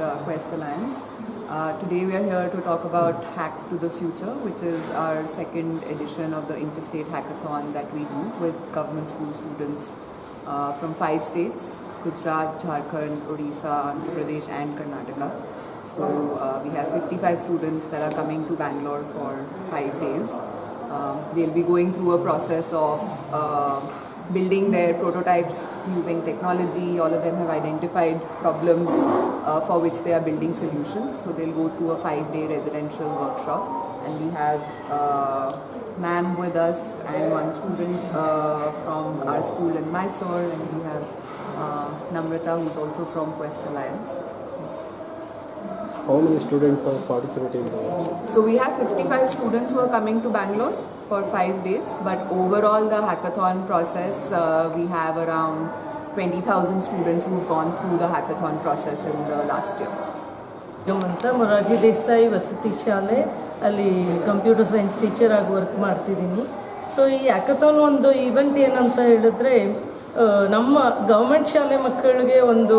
uh, Quest Alliance. Uh, today we are here to talk about Hack to the Future, which is our second edition of the interstate hackathon that we do with government school students uh, from five states Gujarat, Jharkhand, Odisha, Andhra Pradesh, and Karnataka. So uh, we have 55 students that are coming to Bangalore for five days. Um, they'll be going through a process of uh, building their prototypes using technology. All of them have identified problems uh, for which they are building solutions. So they'll go through a five-day residential workshop, and we have uh, ma'am with us and one student uh, from our school in Mysore, and we have uh, Namrata, who's also from Quest Alliance. How many students are participating? So we have 55 students who are coming to Bangalore for five days, but overall the hackathon process, uh, we have around 20,000 students who've gone through the hackathon process in the last year. ಅಂತ ಮೊರಾರ್ಜಿ ದೇಸಾಯಿ ವಸತಿ ಶಾಲೆ ಅಲ್ಲಿ computer science teacher ಆಗಿ work ಮಾಡ್ತಿದ್ದೀನಿ so ಈ hackathon ಒಂದು event ಏನಂತ ಹೇಳಿದ್ರೆ ನಮ್ಮ ಗೌರ್ಮೆಂಟ್ ಶಾಲೆ ಮಕ್ಕಳಿಗೆ ಒಂದು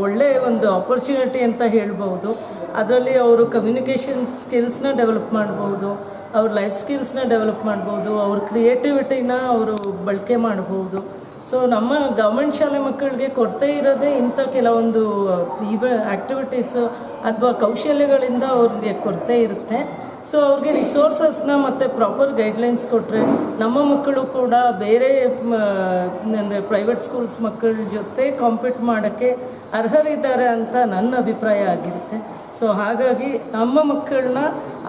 ಒಳ್ಳೆಯ ಒಳ್ಳೆ ಒಂದು ಆಪರ್ಚುನಿಟಿ ಅಂತ ಹೇಳ್ಬೋದು ಅದರಲ್ಲಿ ಅವರು ಕಮ್ಯುನಿಕೇಷನ್ ಸ್ಕಿಲ್ಸ್ನ ಡೆವಲಪ್ ಮಾಡ್ಬೋದು ಅವ್ರ ಲೈಫ್ ಸ್ಕಿಲ್ಸ್ನ ಡೆವಲಪ್ ಮಾಡ್ಬೋದು ಅವ್ರ ಕ್ರಿಯೇಟಿವಿಟಿನ ಅವರು ಬಳಕೆ ಮಾಡ್ಬೋದು ಸೊ ನಮ್ಮ ಗೌರ್ಮೆಂಟ್ ಶಾಲೆ ಮಕ್ಕಳಿಗೆ ಕೊರತೆ ಇರೋದೇ ಇಂಥ ಕೆಲವೊಂದು ಇವ ಆ್ಯಕ್ಟಿವಿಟೀಸು ಅಥವಾ ಕೌಶಲ್ಯಗಳಿಂದ ಅವ್ರಿಗೆ ಕೊರತೆ ಇರುತ್ತೆ. ಸೊ ಅವ್ರಿಗೆ ರಿಸೋರ್ಸಸ್ನ ಮತ್ತು ಪ್ರಾಪರ್ ಗೈಡ್ಲೈನ್ಸ್ ಕೊಟ್ಟರೆ ನಮ್ಮ ಮಕ್ಕಳು ಕೂಡ ಬೇರೆ ಅಂದರೆ ಪ್ರೈವೇಟ್ ಸ್ಕೂಲ್ಸ್ ಮಕ್ಕಳ ಜೊತೆ ಕಾಂಪೀಟ್ ಮಾಡೋಕ್ಕೆ ಅರ್ಹರಿದ್ದಾರೆ ಅಂತ ನನ್ನ ಅಭಿಪ್ರಾಯ ಆಗಿರುತ್ತೆ. ಸೊ ಹಾಗಾಗಿ ನಮ್ಮ ಮಕ್ಕಳನ್ನ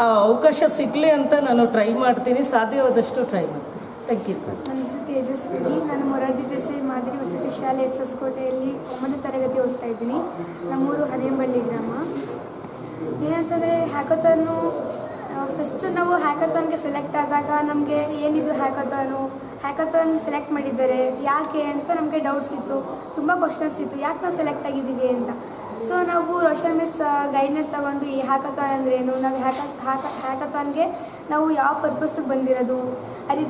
ಆ ಅವಕಾಶ ಸಿಗಲಿ ಅಂತ ನಾನು ಟ್ರೈ ಮಾಡ್ತೀನಿ, ಸಾಧ್ಯವಾದಷ್ಟು ಟ್ರೈ ಮಾಡ್ತೀನಿ. ಥ್ಯಾಂಕ್ ಯು ನನ್ನ ಹೆಸರು ತೇಜಸ್ವಿನಿ. ನಾನು ಮೊರಾರ್ಜಿ ದೇಸಾಯಿ ಮಾದರಿ ವಸತಿ ಶಾಲೆ ಎಸ್ ಎಸ್ ಕೋಟೆಯಲ್ಲಿ ಒಂಬತ್ತನೇ ತರಗತಿ ಓದ್ತಾ ಇದ್ದೀನಿ. ನಮ್ಮೂರು ಹರಿಯಂಬಳ್ಳಿ ಗ್ರಾಮ. ಏನಂತಂದರೆ ಹ್ಯಾಕಥಾನು ಫಸ್ಟು ನಾವು ಹ್ಯಾಕಥಾನ್ಗೆ ಸೆಲೆಕ್ಟ್ ಆದಾಗ ನಮಗೆ ಏನಿದು ಹ್ಯಾಕಥಾನು ಹ್ಯಾಕಥಾನ್ ಸೆಲೆಕ್ಟ್ ಮಾಡಿದ್ದಾರೆ. ಯಾಕೆ ಅಂತ ನಮಗೆ ಡೌಟ್ಸ್ ಇತ್ತು. ತುಂಬ ಕ್ವಶನ್ಸ್ ಇತ್ತು. ಯಾಕೆ ನಾವು ಸೆಲೆಕ್ಟ್ ಆಗಿದ್ದೀವಿ ಅಂತ. ಸೊ ನಾವು ರೋಷನ್ ಮಿಸ್ ಗೈಡ್ನೆಸ್ ತಗೊಂಡು ಈ ಹ್ಯಾಕಥಾನ್ ಏನು ನಾವು ಹ್ಯಾಕ ಹ್ಯಾಕ ಹ್ಯಾಕಥಾನ್ಗೆ ನಾವು ಯಾವ ಪರ್ಪಸ್ಗೆ ಬಂದಿರೋದು?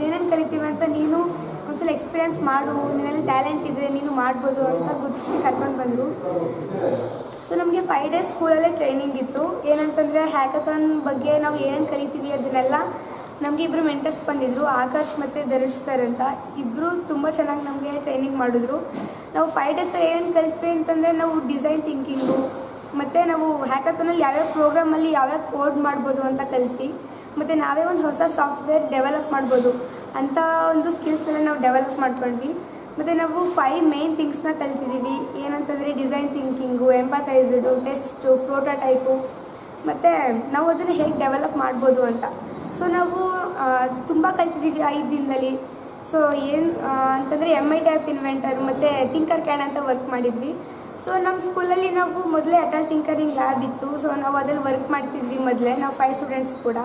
ಏನೇನು ಕಲಿತೀವಿ ಅಂತ ನೀನು ಒಂದ್ಸಲ ಎಕ್ಸ್ಪೀರಿಯನ್ಸ್ ಮಾಡು. ನಿನ್ನಲ್ಲಿ ಟ್ಯಾಲೆಂಟ್ ಇದೆ ನೀನು ಮಾಡ್ಬೋದು ಅಂತ ಗುರುತಿಸಿ ಕರ್ಕೊಂಡು ಬಂದರು. ಸೊ ನಮಗೆ ಫೈವ್ ಡೇಸ್ ಸ್ಕೂಲಲ್ಲೇ ಟ್ರೈನಿಂಗ್ ಇತ್ತು. ಏನಂತಂದರೆ ಹ್ಯಾಕಥಾನ್ ಬಗ್ಗೆ ನಾವು ಏನೇನು ಕಲಿತೀವಿ ಅದನ್ನೆಲ್ಲ ನಮಗೆ ಇಬ್ಬರು ಮೆಂಟರ್ಸ್ ಬಂದಿದ್ದರು ಆಕಾಶ್ ಮತ್ತು ಧನುಷ್ ಸರ್ ಅಂತ. ಇಬ್ಬರು ತುಂಬ ಚೆನ್ನಾಗಿ ನಮಗೆ ಟ್ರೈನಿಂಗ್ ಮಾಡಿದ್ರು. ನಾವು ಫೈವ್ ಡೇಸ್ ಏನೇನು ಕಲಿತ್ವಿ ಅಂತಂದರೆ ನಾವು ಡಿಸೈನ್ ಥಿಂಕಿಂಗು ಮತ್ತು ನಾವು ಹ್ಯಾಕಥಾನಲ್ಲಿ ಯಾವ್ಯಾವ ಪ್ರೋಗ್ರಾಮಲ್ಲಿ ಯಾವ್ಯಾವ ಕೋಡ್ ಮಾಡ್ಬೋದು ಅಂತ ಕಲಿತೀವಿ. ಮತ್ತು ನಾವೇ ಒಂದು ಹೊಸ ಸಾಫ್ಟ್ವೇರ್ ಡೆವಲಪ್ ಮಾಡ್ಬೋದು ಅಂತ ಒಂದು ಸ್ಕಿಲ್ಸ್ನೆಲ್ಲ ನಾವು ಡೆವಲಪ್ ಮಾಡ್ಕೊಂಡ್ವಿ. ಮತ್ತು ನಾವು ಫೈವ್ ಮೇನ್ ಥಿಂಗ್ಸ್ನ ಕಲ್ತಿದ್ದೀವಿ ಏನಂತಂದರೆ design thinking empathised test prototype ಮತ್ತು ನಾವು ಅದನ್ನು ಹೇಗೆ ಡೆವಲಪ್ ಮಾಡ್ಬೋದು ಅಂತ. ಸೊ ನಾವು ತುಂಬ ಕಲ್ತಿದ್ದೀವಿ ಐದು ದಿನದಲ್ಲಿ. ಸೊ ಏನು ಅಂತಂದರೆ ಎಂ ಐ ಟೈಪ್ ಇನ್ವೆಂಟರ್ ಮತ್ತು ಟಿಂಕರ್ ಕ್ಯಾನ್ ಅಂತ ವರ್ಕ್ ಮಾಡಿದ್ವಿ. ಸೊ ನಮ್ಮ ಸ್ಕೂಲಲ್ಲಿ ನಾವು ಮೊದಲೇ ಅಟಲ್ ಟಿಂಕರಿಂಗ್ ಲ್ಯಾಬ್ ಇತ್ತು. ಸೊ ನಾವು ಅದರಲ್ಲಿ ವರ್ಕ್ ಮಾಡ್ತಿದ್ವಿ ಮೊದಲೇ, ನಾವು ಫೈವ್ ಸ್ಟೂಡೆಂಟ್ಸ್ ಕೂಡ.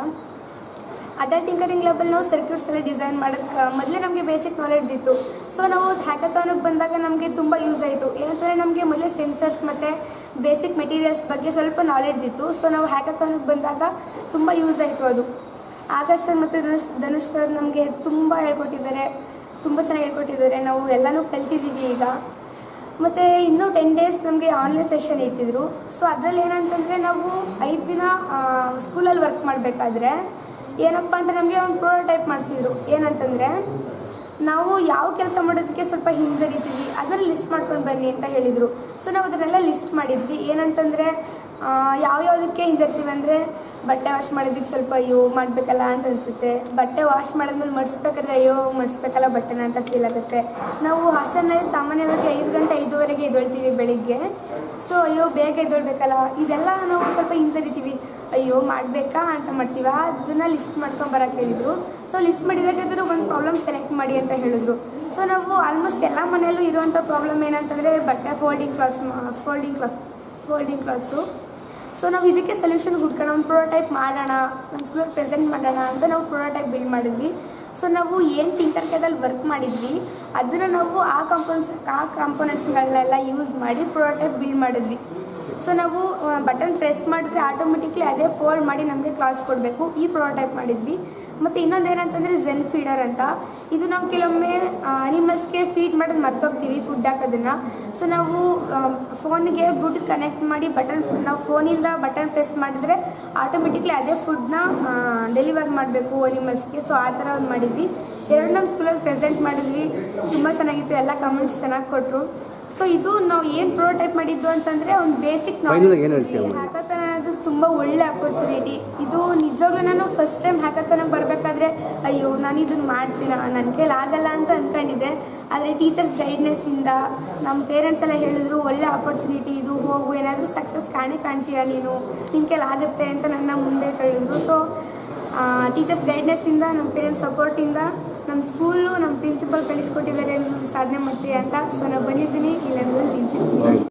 ಅಡಲ್ಟ್ ಟಿಂಕರಿಂಗ್ ಲೆವೆಲ್ ನಾವು ಸರ್ಕ್ಯೂಟ್ಸ್ ಎಲ್ಲ ಡಿಸೈನ್ ಮಾಡೋಕ್ಕೆ ಮೊದಲೇ ನಮಗೆ ಬೇಸಿಕ್ ನಾಲೆಡ್ಜ್ ಇತ್ತು. ಸೊ ನಾವು ಹ್ಯಾಕಥಾನಿಗೆ ಬಂದಾಗ ನಮಗೆ ತುಂಬ ಯೂಸ್ ಆಯಿತು. ಏನಂತಂದರೆ ನಮಗೆ ಮೊದಲೇ ಸೆನ್ಸರ್ಸ್ ಮತ್ತು ಬೇಸಿಕ್ ಮೆಟೀರಿಯಲ್ಸ್ ಬಗ್ಗೆ ಸ್ವಲ್ಪ ನಾಲೆಡ್ಜ್ ಇತ್ತು. ಸೊ ನಾವು ಹ್ಯಾಕಥಾನಿಗೆ ಬಂದಾಗ ತುಂಬ ಯೂಸ್ ಆಯಿತು ಅದು. ಆಕಾಶ್ ಸರ್ ಮತ್ತು ಧನುಷ್ ಧನುಷ್ ಸರ್ ನಮಗೆ ತುಂಬ ಹೇಳ್ಕೊಟ್ಟಿದ್ದಾರೆ. ತುಂಬ ಚೆನ್ನಾಗಿ ಹೇಳ್ಕೊಟ್ಟಿದ್ದಾರೆ. ನಾವು ಎಲ್ಲನೂ ಕಲ್ತಿದ್ದೀವಿ ಈಗ. ಮತ್ತು ಇನ್ನೂ ಟೆನ್ ಡೇಸ್ ನಮಗೆ ಆನ್ಲೈನ್ ಸೆಷನ್ ಇಟ್ಟಿದ್ರು. ಸೊ ಅದರಲ್ಲಿ ಏನಂತಂದರೆ ನಾವು ಐದು ದಿನ ಸ್ಕೂಲಲ್ಲಿ ವರ್ಕ್ ಮಾಡಬೇಕಾದ್ರೆ ಏನಪ್ಪ ಅಂತ ನಮಗೆ ಒಂದು ಪ್ರೋಟೋಟೈಪ್ ಮಾಡಿಸಿದ್ರು. ಏನಂತಂದರೆ, ನಾವು ಯಾವ ಕೆಲಸ ಮಾಡೋದಕ್ಕೆ ಸ್ವಲ್ಪ ಹಿಂಜರಿತೀವಿ, ಅದನ್ನು ಲಿಸ್ಟ್ ಮಾಡ್ಕೊಂಡು ಬನ್ನಿ ಅಂತ ಹೇಳಿದರು. ಸೊ ನಾವು ಅದನ್ನೆಲ್ಲ ಲಿಸ್ಟ್ ಮಾಡಿದ್ವಿ. ಏನಂತಂದರೆ ಯಾವ್ಯಾವುದಕ್ಕೆ ಹಿಂಜರ್ತೀವಿ ಅಂದರೆ ಬಟ್ಟೆ ವಾಶ್ ಮಾಡಿದ್ದಕ್ಕೆ ಸ್ವಲ್ಪ ಅಯ್ಯೋ ಮಾಡಬೇಕಲ್ಲ ಅಂತ ಅನಿಸುತ್ತೆ. ಬಟ್ಟೆ ವಾಶ್ ಮಾಡಿದ್ಮೇಲೆ ಮಡಿಸ್ಬೇಕಾದ್ರೆ ಅಯ್ಯೋ ಮಡಿಸ್ಬೇಕಲ್ಲ ಬಟ್ಟೆನ ಅಂತ ಫೀಲ್ ಆಗುತ್ತೆ. ನಾವು ಹಾಸ್ಟೆಲ್ನಲ್ಲಿ ಸಾಮಾನ್ಯವಾಗಿ ಐದು ಗಂಟೆ ಐದುವರೆಗೆ ಎದೊಳ್ತೀವಿ ಬೆಳಿಗ್ಗೆ. ಸೊ ಅಯ್ಯೋ ಬೇಗ ಎದೊಳ್ಬೇಕಲ್ಲ ಇದೆಲ್ಲ ನಾವು ಸ್ವಲ್ಪ ಹಿಂಜರಿತೀವಿ. ಅಯ್ಯೋ ಮಾಡಬೇಕಾ ಅಂತ ಮಾಡ್ತೀವಿ. ಅದನ್ನು ಲಿಸ್ಟ್ ಮಾಡ್ಕೊಂಡು ಬರೋಕೆ ಹೇಳಿದರು. ಸೊ ಲಿಸ್ಟ್ ಮಾಡಿದಾಗಿದ್ರು ಒಂದು ಪ್ರಾಬ್ಲಮ್ ಸೆಲೆಕ್ಟ್ ಮಾಡಿ ಅಂತ ಹೇಳಿದ್ರು. ಸೊ ನಾವು ಆಲ್ಮೋಸ್ಟ್ ಎಲ್ಲ ಮನೆಯಲ್ಲೂ ಇರುವಂಥ ಪ್ರಾಬ್ಲಮ್ ಏನಂತಂದರೆ ಬಟ್ಟೆ folding clothes folding cloth folding cloths so ನಾವು ಇದಕ್ಕೆ ಸೊಲ್ಯೂಷನ್ ಹುಡ್ಕೋಣ, ಒಂದು ಪ್ರೋಟೋಟೈಪ್ ಮಾಡೋಣ ನಮ್ಮ ಸ್ಕೂಲಲ್ಲಿ ಪ್ರೆಸೆಂಟ್ ಮಾಡೋಣ ಅಂತ ನಾವು ಪ್ರೋಟೋಟೈಪ್ ಬಿಲ್ಡ್ ಮಾಡಿದ್ವಿ. ಸೊ ನಾವು ಏನು ಟಿಂಕರ್ ಕೆದಲ್ಲಿ ವರ್ಕ್ ಮಾಡಿದ್ವಿ, ಅದನ್ನು ನಾವು ಆ ಕಾಂಪೋನೆಂಟ್ಸ್ ಆ ಕಾಂಪೋನೆಂಟ್ಸ್ಗಳನ್ನೆಲ್ಲ ಯೂಸ್ ಮಾಡಿ ಪ್ರೋಟೋಟೈಪ್ ಬಿಲ್ಡ್ ಮಾಡಿದ್ವಿ. ಸೊ ನಾವು ಬಟನ್ ಪ್ರೆಸ್ ಮಾಡಿದ್ರೆ ಆಟೋಮೆಟಿಕ್ಲಿ ಅದೇ ಫೋಲ್ಡ್ ಮಾಡಿ ನಮಗೆ ಕ್ಲಾಸ್ ಕೊಡಬೇಕು. ಈ ಪ್ರೋಟೋಟೈಪ್ ಮಾಡಿದ್ವಿ. ಮತ್ತು ಇನ್ನೊಂದು ಏನಂತಂದರೆ ಝೆನ್ ಫೀಡರ್ ಅಂತ. ಇದು ನಾವು ಕೆಲವೊಮ್ಮೆ ಅನಿಮಲ್ಸ್ಗೆ ಫೀಡ್ ಮಾಡೋದು ಮರ್ತೋಗ್ತೀವಿ ಫುಡ್ ಹಾಕೋದನ್ನು. ಸೊ ನಾವು ಫೋನಿಗೆ ಬ್ಲೂಟೂತ್ ಕನೆಕ್ಟ್ ಮಾಡಿ ಬಟನ್ ನಾವು ಫೋನಿಂದ ಬಟನ್ ಪ್ರೆಸ್ ಮಾಡಿದ್ರೆ ಆಟೋಮೆಟಿಕ್ಲಿ ಅದೇ ಫುಡ್ನ ಡೆಲಿವರ್ ಮಾಡಬೇಕು ಅನಿಮಲ್ಸ್ಗೆ ಸೊ ಆ ಥರ ಮಾಡಿದ್ವಿ. ಎರಡು ನಮ್ಮ ಸ್ಕೂಲಲ್ಲಿ ಪ್ರೆಸೆಂಟ್ ಮಾಡಿದ್ವಿ. ತುಂಬ ಚೆನ್ನಾಗಿತ್ತು. ಎಲ್ಲ ಕಮೆಂಟ್ಸ್ ಚೆನ್ನಾಗಿ ಕೊಟ್ಟರು ಸೊ ಇದು ನಾವು ಏನು ಪ್ರೋಟೈಪ್ ಮಾಡಿದ್ದು ಅಂತಂದರೆ ಒಂದು ಬೇಸಿಕ್ ಹೇಳ್ತೀಯ ಹ್ಯಾಕಥಾನ್ ಅನ್ನೋದು ತುಂಬ ಒಳ್ಳೆ ಅಪರ್ಚುನಿಟಿ ಇದು ನಿಜವಾಗ್ಲೂ ನಾನು ಫಸ್ಟ್ ಟೈಮ್ ಹ್ಯಾಕಥಾನಿಗೆ ಬರಬೇಕಾದ್ರೆ ಅಯ್ಯೋ ನಾನು ಇದನ್ನು ಮಾಡ್ತೀನ? ನನ್ನ ಕೈಲಿ ಆಗಲ್ಲ ಅಂತ ಅಂದ್ಕೊಂಡಿದ್ದೆ ಆದರೆ ಟೀಚರ್ಸ್ ಗೈಡ್ನೆಸ್ಸಿಂದ ನಮ್ಮ ಪೇರೆಂಟ್ಸ್ ಎಲ್ಲ ಹೇಳಿದ್ರು ಒಳ್ಳೆ ಅಪರ್ಚುನಿಟಿ ಇದು ಹೋಗು. ಏನಾದರೂ ಸಕ್ಸಸ್ ಕಾಣಿ ಕಾಣ್ತೀಯ ನೀನು? ನಿನ್ನ ಕೈಲಿ ಆಗುತ್ತೆ ಅಂತ ನನ್ನ ಮುಂದೆ ತಳಿದ್ರು ಸೊ ಟೀಚರ್ಸ್ ಗೈಡ್ನೆಸ್ಸಿಂದ ನಮ್ಮ ಪೇರೆಂಟ್ಸ್ ಸಪೋರ್ಟಿಂದ ನಮ್ಮ ಸ್ಕೂಲು ನಮ್ಮ ಪ್ರಿನ್ಸಿಪಲ್ ಕಲಿಸ್ಕೊಟ್ಟಿದ್ದಾರೆ ಸಾಧನೆ ಮಾಡ್ತೀವಿ ಅಂತ ಸೊ ನಾನು ಬಂದಿದ್ದೀನಿ ಇಲ್ಲೆಲ್ಲ ನಿಂತಿದ್ದೀನಿ